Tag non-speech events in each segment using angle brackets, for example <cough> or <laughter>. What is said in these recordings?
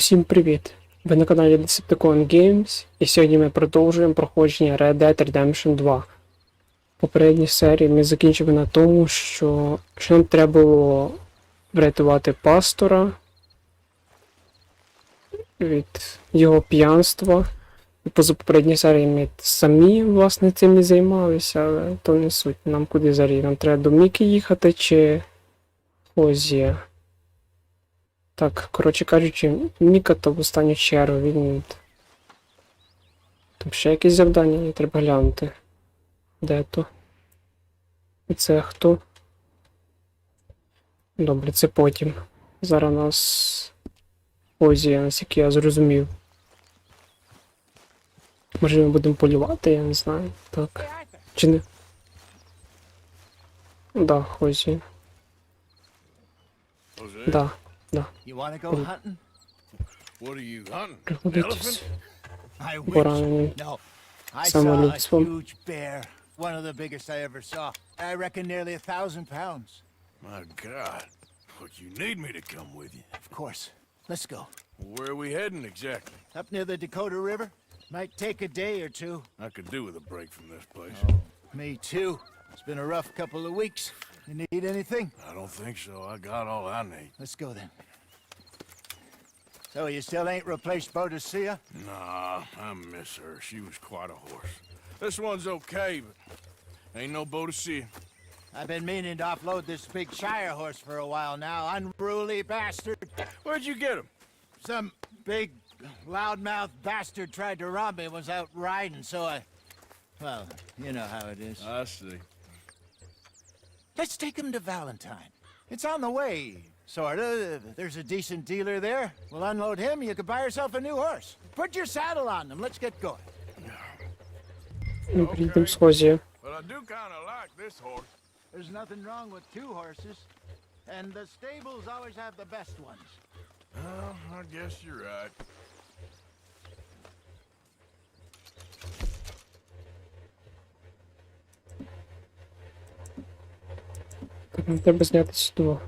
Усім привіт! Ви на каналі Decepticon Games, і сьогодні ми продовжуємо проходження Red Dead Redemption 2. В попередній серії ми закінчили на тому, що, що нам треба було врятувати пастора від його п'янства. І позапопередній серії ми самі власне цим і займалися, але то не суть. Нам куди зарі? Нам треба до Міки їхати чи Хозія. Так, коротше кажучи, Міка то в останню чергу він. Там ще якісь завдання є, треба глянути. Де то? І це хто? Добре, це потім. Зараз у нас Озія, наскільки я зрозумів. Може ми будемо полювати, я не знаю. Так. Чи не? Да, Хозі. Jose, No. You want to go um. hunting? What are you hunting? Elephant? I wish. No. I saw a huge bear. One of the biggest I ever saw. I reckon nearly a thousand pounds. My God. But you need me to come with you. Of course. Let's go. Where are we heading exactly? Up near the Dakota River. Might take a day or two. I could do with a break from this place. Oh, me too. It's been a rough couple of weeks. You need anything? I don't think so. I got all I need. Let's go then. So you still ain't replaced Boadicea? Nah, I miss her. She was quite a horse. This one's okay, but ain't no Bodicea. I've been meaning to offload this big Shire horse for a while now. Unruly bastard. Where'd you get him? Some big loudmouth bastard tried to rob me and was out riding, so I. Well, you know how it is. I see. Let's take him to Valentine. It's on the way, sorta. There's a decent dealer there. We'll unload him, you can buy yourself a new horse. Put your saddle on them, let's get going. Ми приїдемо з Хозі. But I do kind of like this horse. There's nothing wrong with two horses, and the stables always have the best ones. Well, I guess you're right. Ну, треба зняти з двох.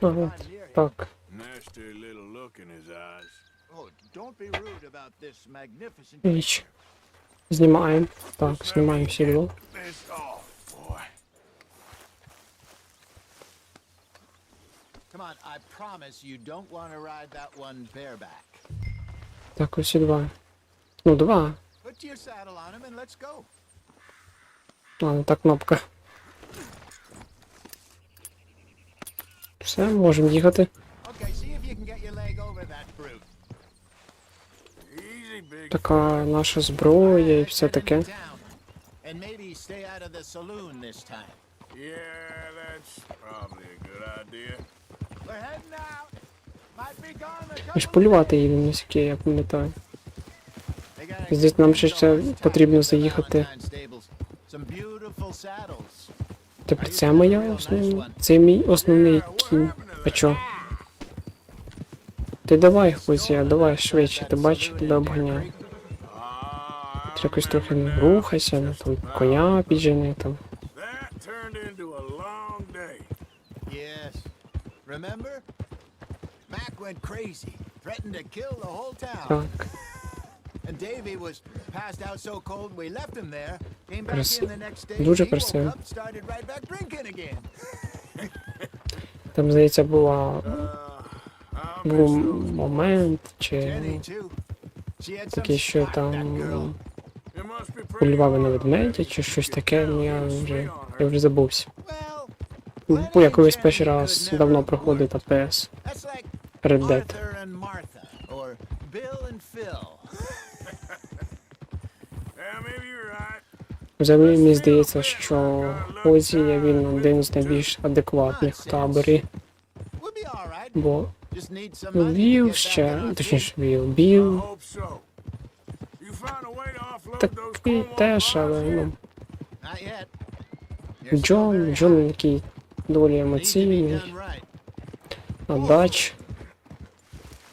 Ага, так. Ич. Снимаем. Так, снимаем сериал. Come on, I promise you don't want to ride that one bareback. Так, ось і два. Ну, два. Put your saddle on him and let's go. Ладно, та кнопка. Все, можемо їхати. Okay, see if you can get your leg over that brute. Easy, big Така наша зброя і все таке. And maybe stay out of the saloon this time. Yeah, that's probably a good idea. We're heading out. Might be gone a Ми ж couple of полювати days. їдемо, наскільки я пам'ятаю. Здесь нам ще ще потрібно заїхати. Тепер це моя основна. Це мій основний кінь. А чо? Ти давай, Хозія, давай швидше, ти бачиш, тебе обганяю. Ти якось трохи не рухайся, ну там коня піджени там. Remember? Mac went crazy, threatened to kill the whole town. Так. And Davy was passed out so cold we left him there. Came back Краси- in the next day. Дуже he woke красиво. up, started right back drinking again. Там, здається, була Uh, був момент, чи Jenny too. She had some такий, що spot, там that girl. It must be на hard ведмедя, чи щось таке, ну я вже, я вже забувся. Я колись перший раз давно проходив АПС Red Dead. Взагалі мені здається, що Хозія він один з найбільш адекватних в таборі, бо ну, back ще, точніше. Віл, Біл, такий теж, але ну, Джон, Джон high. Доволі емоційний, done right. а Дач,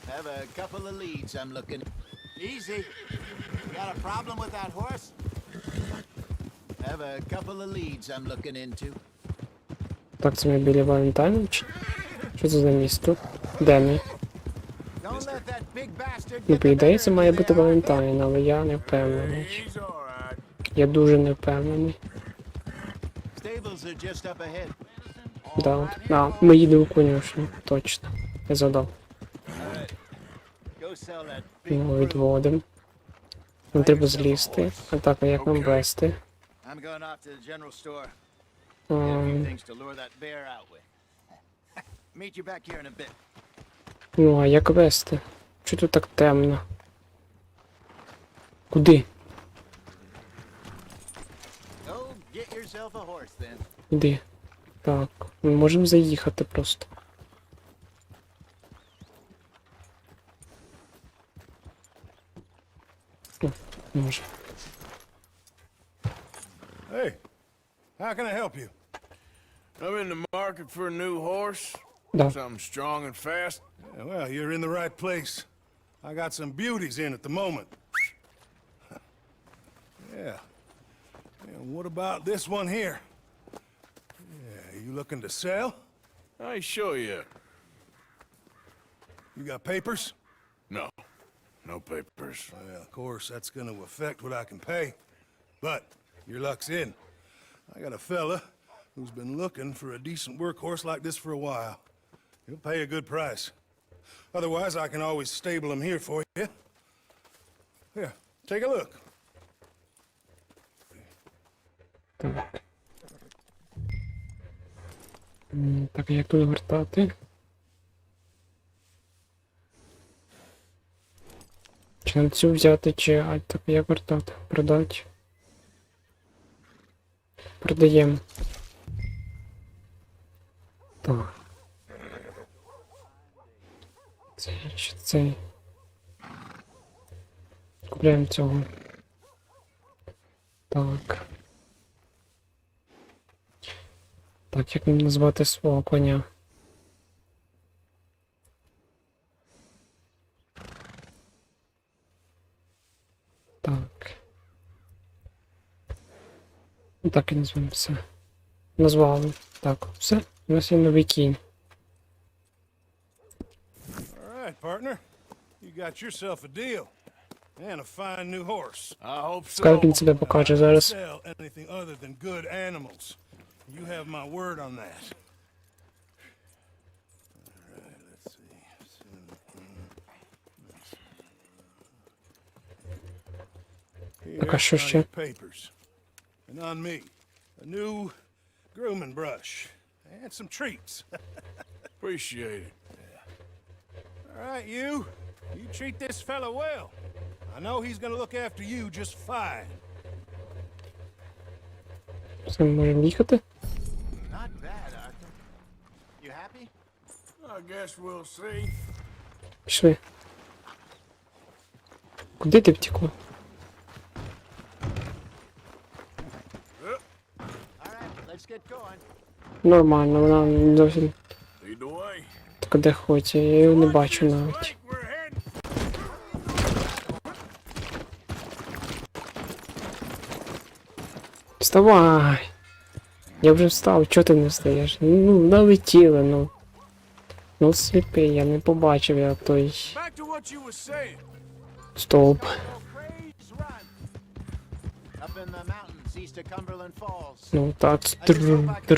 Have a couple of leads I'm looking. Easy. You got a problem with that horse? Have a couple of leads I'm looking into. Так, це ми біля Валентайна? Що це за місто? Де ми? Ну, по ідеї, це має бути Валентайн, але я не впевнений. Я дуже не впевнений. Да, от. А, їдемо в конюшню, точно. Я Ми його відводимо. Нам треба злізти. А так, а як нам вести? Ем, bit. ну, а як вести? Чого тут так темно? Куди? Go Так, ми можемо заїхати просто. О, може. Hey, how can I help you? I'm in the market for a new horse. Да. Something strong and fast. Yeah, well, you're in the right place. I got some beauties in at the moment. <laughs> yeah. And what about this one here? You looking to sell? I show you. You got papers? No. No papers. Well, of course, that's gonna affect what I can pay. But your luck's in. I got a fella who's been looking for a decent workhorse like this for a while. He'll pay a good price. Otherwise, I can always stable him here for you. Here, take a look. Так. Як тут вертати? Чи нам цю взяти, чи а так як вертати? Продати. Продаємо. Так. Цей чи цей. Купляємо цього. Так. Так, як мені назвати свого коня? Так. Ну, Так і назвемо все. Назвали. Так, все. У нас є новий кінь. All right, partner. You got yourself a deal. And a fine new horse. I hope so. Скажи, себе покаже зараз. Anything other than good animals. You have my word on that. All right, Papers. And on me, a new grooming brush and some treats. <laughs> Appreciate it. Yeah. All right, you. You treat this fella well. I know he's gonna look after you just fine. Sen możemy jechać? Пішли. Куди ти втекла? All right, let's get going. Нормально, вона не зовсім Lead the way. так де хоче, я його не бачу навіть. Lake, we're heading. Вставай! Я вже встав, чого ти не встаєш? Ну, налетіли, ну. Ну, сліпий, я не побачив, я той. Oh, Falls. Ну, так,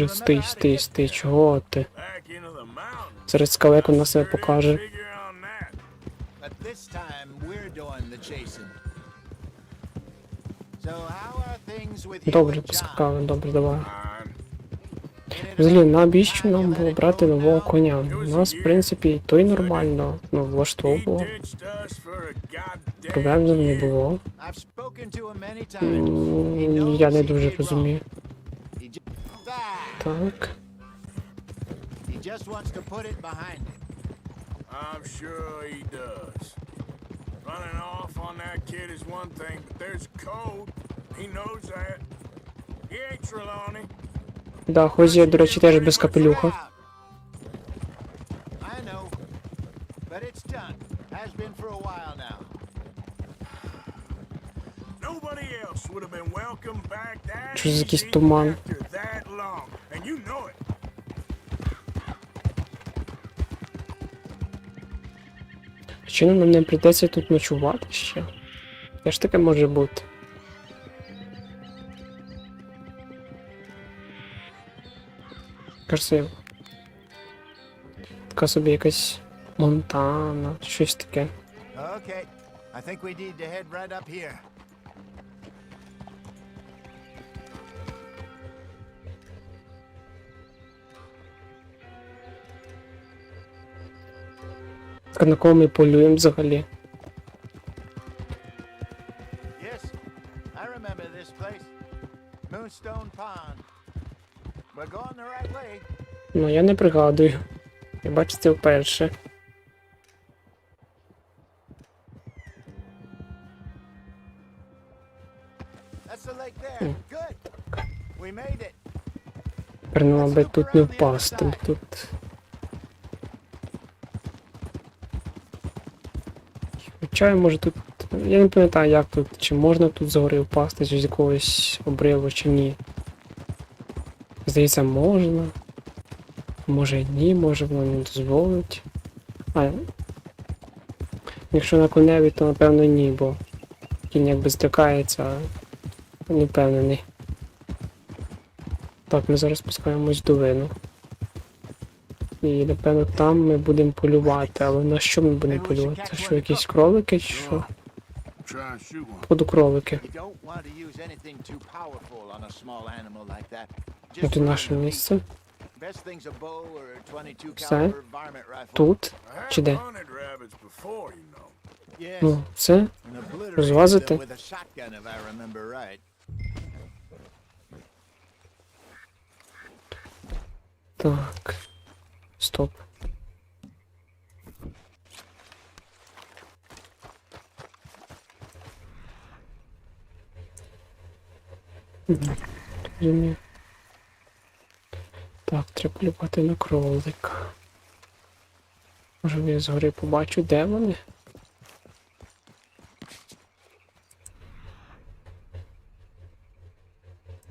стий, стий, стий, чого ти? Зараз скалеку на себе покаже. Добре, поскакали, добре, давай. Взагалі, навіщо нам було брати нового коня? У нас, в принципі, той нормально, ну, влаштовував. Проблем з ним не було. Я не дуже розумію. Ah, Так. he. I'm sure he does. Running off on that kid is one thing, but there's code. He knows that. He ain't Trelawney. Да, Хозія, до речі, теж без капелюха. Що за якийсь туман? Чи нам не прийдеться тут ночувати ще? Де ж таке може бути? Красиво. Така собі якась Монтана, щось таке. Okay. I think we need to head right up here. Так на кого ми полюємо взагалі? Yes, I remember this place. Moonstone Pond. Ну, я не пригадую. Я бачу це вперше. Нам аби тут не впасти, тут. Хоча, може тут. Я не пам'ятаю, як тут, чи можна тут згори впасти, чи з якогось обриву, чи ні. Здається, можна. Може ні, може воно не дозволить. А. Якщо на коневі, то напевно ні, бо кінь якби злякається, а не впевнений. Так, ми зараз спускаємось в долину. І напевно там ми будемо полювати, але на що ми будемо полювати? Це що, якісь кролики чи що? Поду кролики. Это наше место. Все. Тут. Чи де? Ну, Все. Розвазити. Так. Стоп. Тут же Так, треба полювати на кролика. Може я згори побачу, де вони?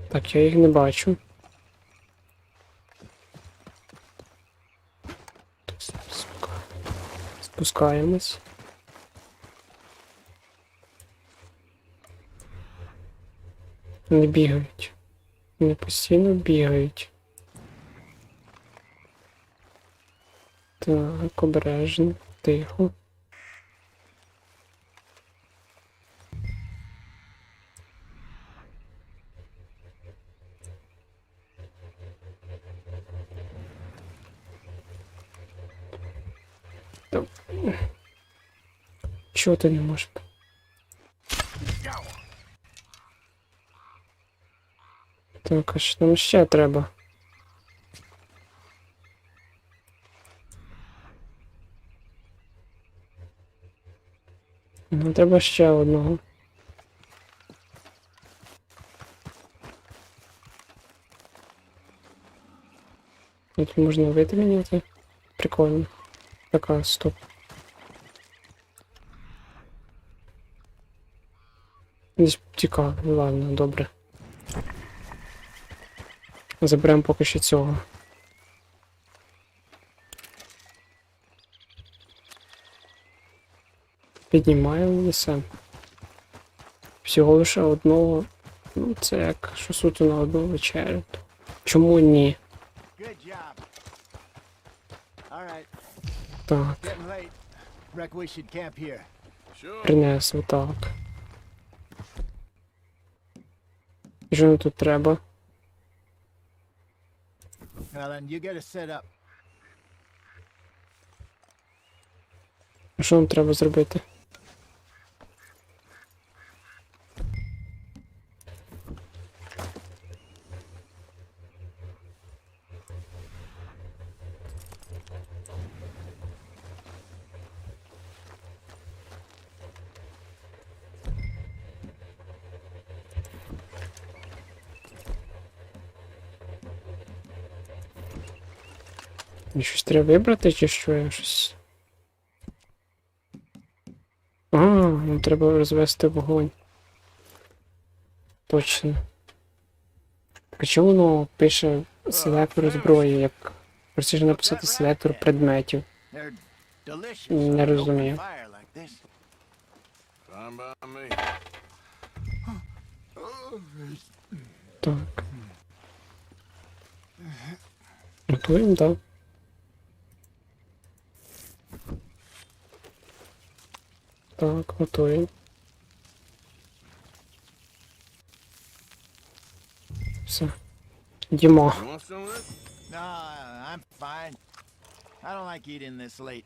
Так, я їх не бачу. Спуска- Спускаємось. Вони бігають. Вони постійно бігають. Так, обережно, тихо. Та- Чого ти не можеш? Так, а що нам ще треба? Ну, треба ще одного. Тут можна витримати. Прикольно. Така, стоп. Десь тікав, ну ладно, добре. Заберемо поки що цього. Піднімаємо несемо. Всього лише одного. Ну, це як що суто на одну вечерю. Чому ні? Так, getting late. Reckon we should camp here. Sure. принесли, так. Що нам тут треба? А Що нам треба зробити? Мені щось треба вибрати, чи що я щось. А, нам треба розвести вогонь. Точно. А чому воно пише селектор зброї, як простіше написати селектор предметів? Не розумію. Так. Готуємо, так. Так, готуємо. Все. Дімо. You want some of this? No, I'm fine. I don't like eating this late.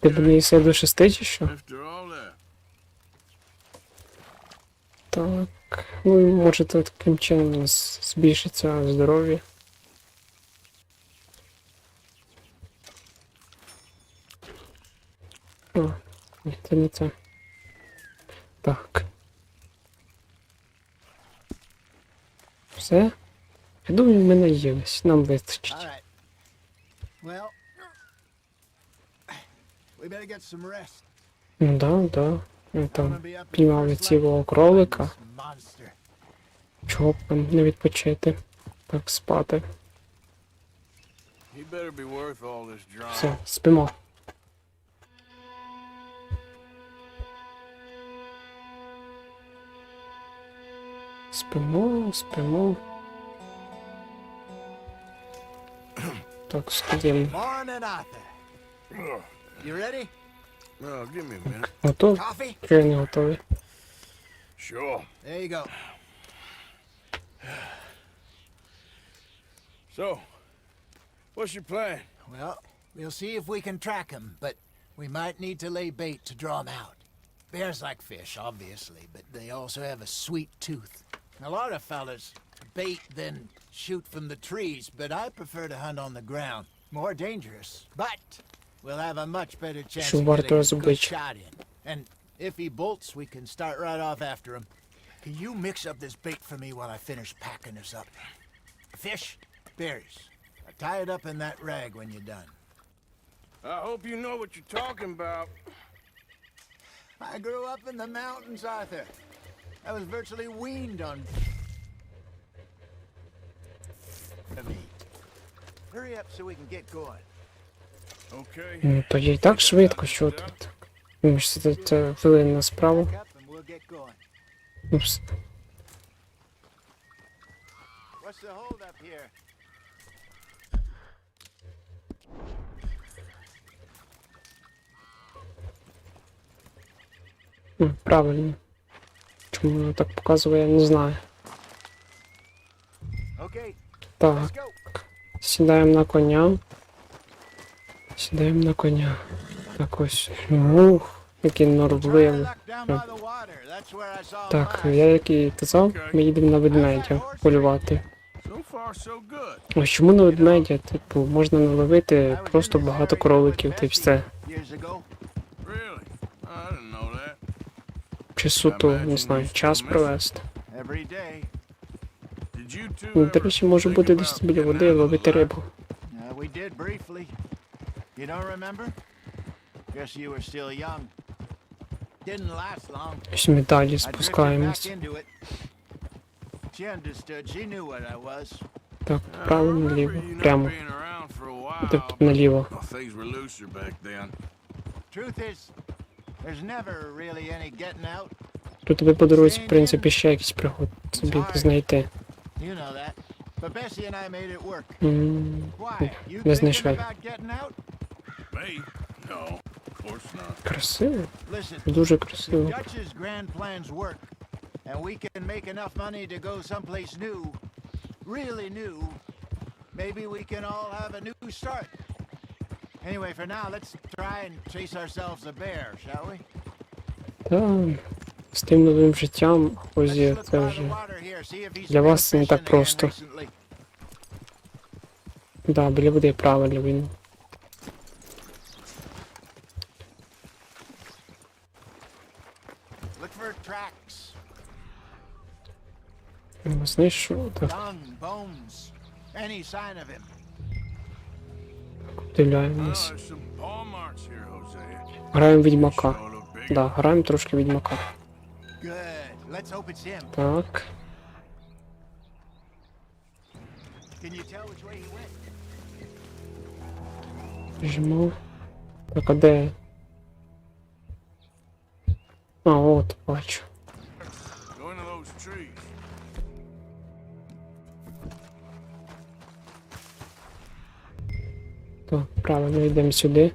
Ти Okay. не їси до шести чи що? After all that. Так. Ну, і може то таким чином у нас збільшиться здоров'я. А, ні, це не це. Так. Все? Я думаю, ми наїлись, нам вистачить. Well, we better get some rest. Ну да, да. Ми там піймали цілого кролика. Чого б нам не відпочити? Так спати. Все, спимо. Спимо, спимо. Так, сходимо. Morning, Arthur. Ugh. You ready? Oh, give me a minute. Готов? Coffee? Чи я не готовий? Sure. There you go. So, what's your plan? Well, we'll see if we can track him, but we might need to lay bait to draw him out. Bears like fish, obviously, but they also have a sweet tooth. A lot of fellas bait then shoot from the trees, but I prefer to hunt on the ground. More dangerous, but we'll have a much better chance of getting a good shot in. And if he bolts, we can start right off after him. Can you mix up this bait for me while I finish packing this up? Fish, berries. I tie it up in that rag when you're done. I hope you know what you're talking about. I grew up in the mountains, Arthur. I was virtually weaned on. Hurry up so we can get going. Okay. Ну, то і так швидко, що тут. Ми ж це, get going. Ну, все. What's the hold up here? Ну, правильно. Чому воно так показує, я не знаю. Так, сідаємо на коня. Сідаємо на коня. Так ось. Ух, який saw Так, я як і казав, ми їдемо на ведмедя полювати. Ось чому на ведмедя? Типу, можна наловити просто багато кроликів, та й все. Years ago. Really? I didn't know that. Чи суто, не знаю, час провести. Ну, До речі, може бути десь біля води ловити рибу. Uh. Ось ми далі спускаємось. Так, право, наліво, прямо. Тобто наліво. Well, things were looser back then. Truth is, there's never really any getting out. Тут ви по дорозі, в принципі, ще якісь пригод собі знайти. You know that. But Bessie and I made it work. М, Why? You Не thinking знайшли. about getting out? Me? No, of course not. Красиво, Listen, дуже if красиво. Dutch's grand plans work, and we can make enough money to go someplace new, really new, maybe we can all have a new start. Anyway, for now, let's try and chase ourselves a bear, shall we? Та, з тим новим життям, Озі, це вже. Для вас це не так просто. Да, біля води правильно він. Що? Так, Hosea. Граємо відьмака. Sure look big Да, граємо трошки відьмака. Good. Let's hope it's him. Так. Can you tell which way he went? Жму. Так, а де? А, от, бачу. Так, правильно, йдемо сюди.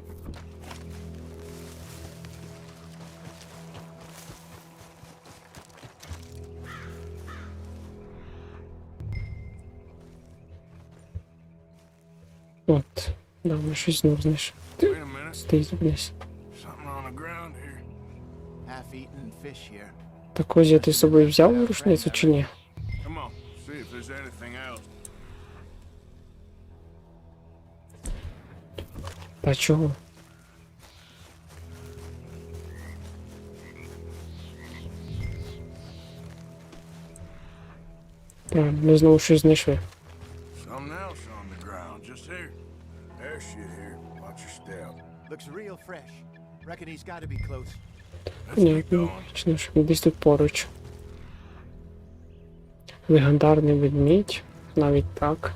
От, да, ми щось знов знайшли. Fish here. Так ось я ти з собою взяв рушницю чи ні? Got to be close. Let's keep Понятно. going. Точно, що він десь тут поруч. Легендарний ведмідь. Навіть так.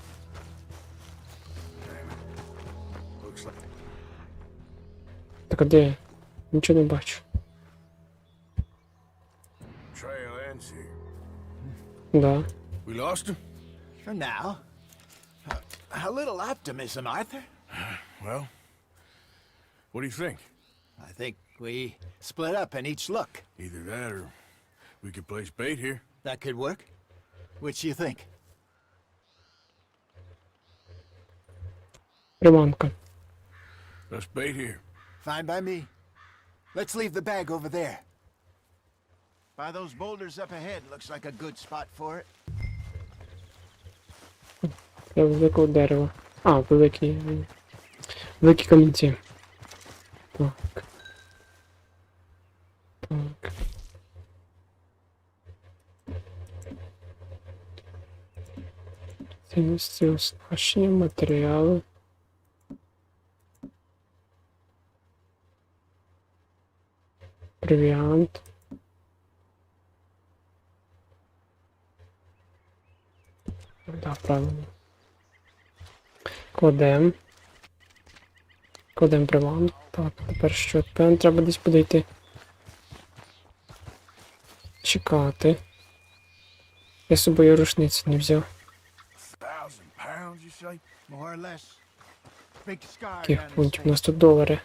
Так а де? Нічого не бачу. trail ends here. Да. We lost him? For now. A, a little optimism, Arthur. Well, what do you think? I think we split up and each look. Either that or we could place bait here. That could work. Which you think? Приманка. Let's bait here. Fine by me. Let's leave the bag over there. By those boulders up ahead, looks like a good spot for it. Для великого дерева. А, великі. Великі камінці. Так. Так. Цінності оснащення, матеріали. Провіант. Да, правильно. Кладем. Кладем приван. Так, тепер що? Тепер треба десь подойти. Чекати. Я з собою рушниці не взяв. Яких пунктів? У нас тут долари.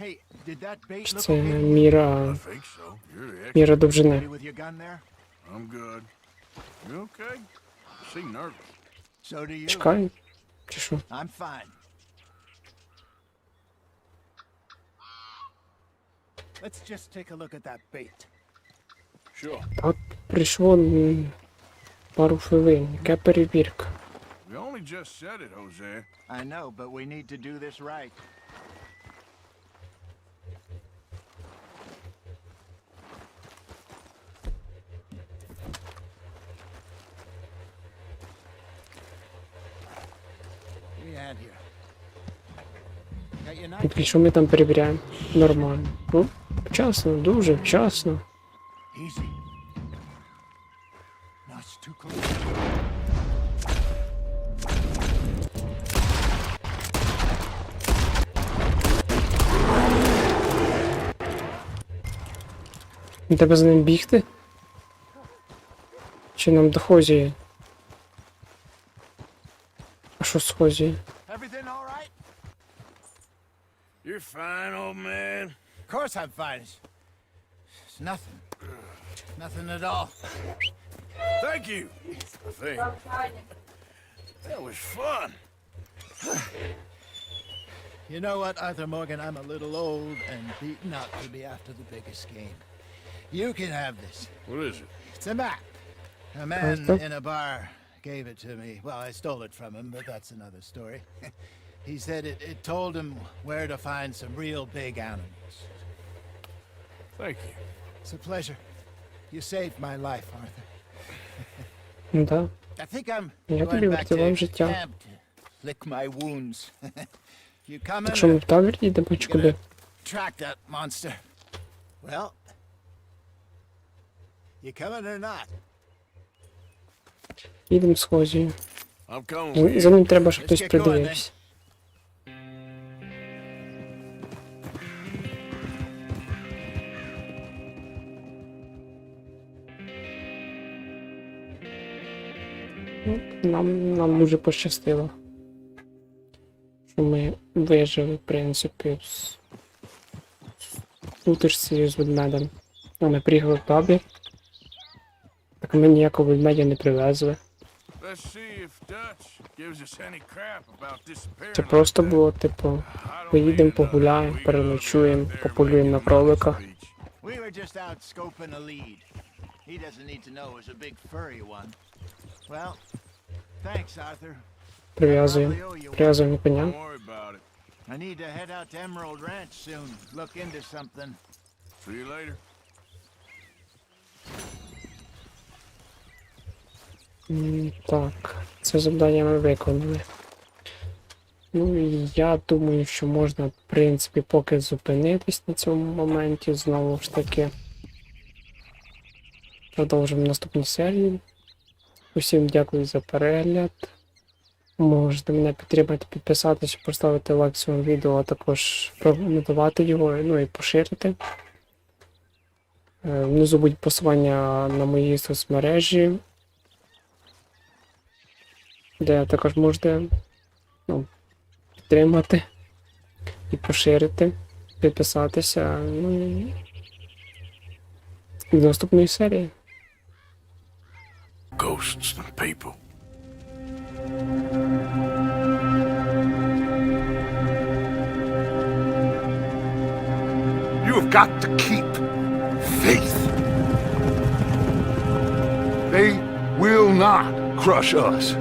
Hey, did that bait Чи look це okay? міра. I think so. You're the expert. Міра довжини. Ready with your gun there? I'm good. You okay? You seem nervous. So do you. Чекай. Чи що? I'm fine. Let's just take a look at that bait. Sure. Так, прийшло м, пару хвилин. Яка перевірка? We only just said it, Jose. I know, but we need to do this right. Що ми там перевіряємо? Нормально. Ну, вчасно, дуже вчасно. Треба за ним бігти? Чи нам до Хозії? А що з Хозії? Everything all right? You're fine, old man. Of course I'm fine. It's, it's nothing. Nothing at all. Thank you. I think. That was fun. You know what, Arthur Morgan? I'm a little old and beaten up to be after the biggest game. You can have this. What is it? It's a map. A man in a bar gave it to me. Well, I stole it from him, but that's another story. <laughs> he said it, it told him where to find some real big animals. Thank you. It's a pleasure. You saved my life, Arthur. Ну да. I think I'm Я going тобі back врятував to життя. camp to lick my wounds. <laughs> you coming? Так що ми в табір їдемо чи куди? Track that monster. Well, you coming or not? Їдемо з Хозією. I'm coming За- with За you. ним треба, щоб Let's хтось get going, придивився. Нам, нам дуже пощастило. Що ми вижили, в принципі, з сутичці з ведмедем. Ну, Ми приїхали в табір. Так ми ніякого ведмедя не привезли. Це просто було, типу, поїдемо, uh, погуляємо, переночуємо, пополюємо на making кролика. money on the beach. We were just out scoping a lead. He doesn't need to know it was a big furry one. Well. Прив'язуємо. Прив'язуємо коня. Don't worry about it. I need to head out to Emerald Ranch soon. Look into something. See you later. Так, це завдання ми виконали. Ну і я думаю, що можна, в принципі, поки зупинитись на цьому моменті знову ж таки. Продовжимо в наступній серії. Усім дякую за перегляд. Можете мене підтримати, підписатися, поставити лайк цьому відео, а також прокоментувати його, ну і поширити. Е, Внизу будуть посилання на мої соцмережі де також можете ну, підтримати і поширити, підписатися. Ну і до наступної серії. Ghosts and people. You have got to keep faith. They will not crush us.